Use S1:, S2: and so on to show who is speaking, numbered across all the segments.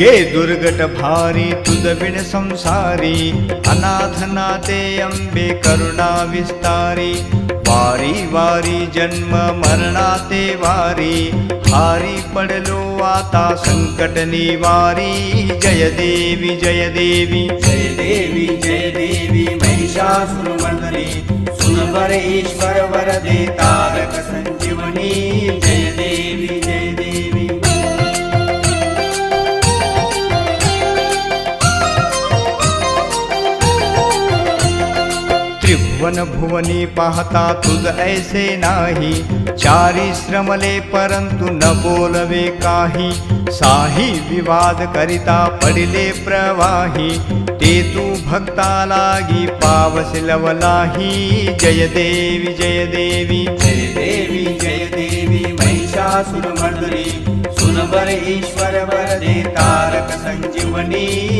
S1: गे दुर्गट भारी बिन संसारी अनाथनाथे अंबे करुणा विस्तारी, वारी वारी जन्म मरणाते वारी, हारी पडलो आता संकट निवारी, जय देवी जय देवी।
S2: जय देवी जय देवी महिषासुरमर्दनी सुनवर ईश्वर वरदे तारक संजीवनी, जय
S1: त्रिभुवन भुवनी पाहता तुझ ऐसे नाही. चारी श्रमले परंतु न बोलवे काही. साही विवाद करिता पडिले प्रवाही. ते तू भक्ता लागी पावस लवलाही. जय देवी जय देवी.
S2: जय देवी जय देवी. महिषासुरमर्दनी सुनवर ईश्वर वरदे, तारक संजीवनी.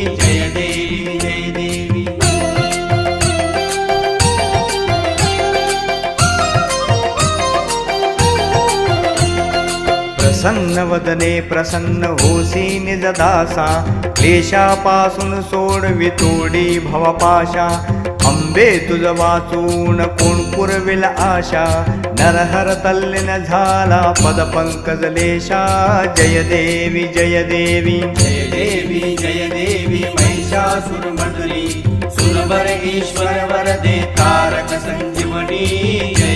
S1: प्रसन्न वदने प्रसन्न होसी निजदासा क्लेशापासून सोडवी तोडी भवपाशा. अंबे तुझ वाचून कोण पुरविल आशा? नरहर तल्लीन झाला पद पंकज लेशा. जय देवी जय देवी.
S2: जय देवी जय देवी महिषासुरमर्दनी सुरवर ईश्वर वरदे तारक संजीवनी. जय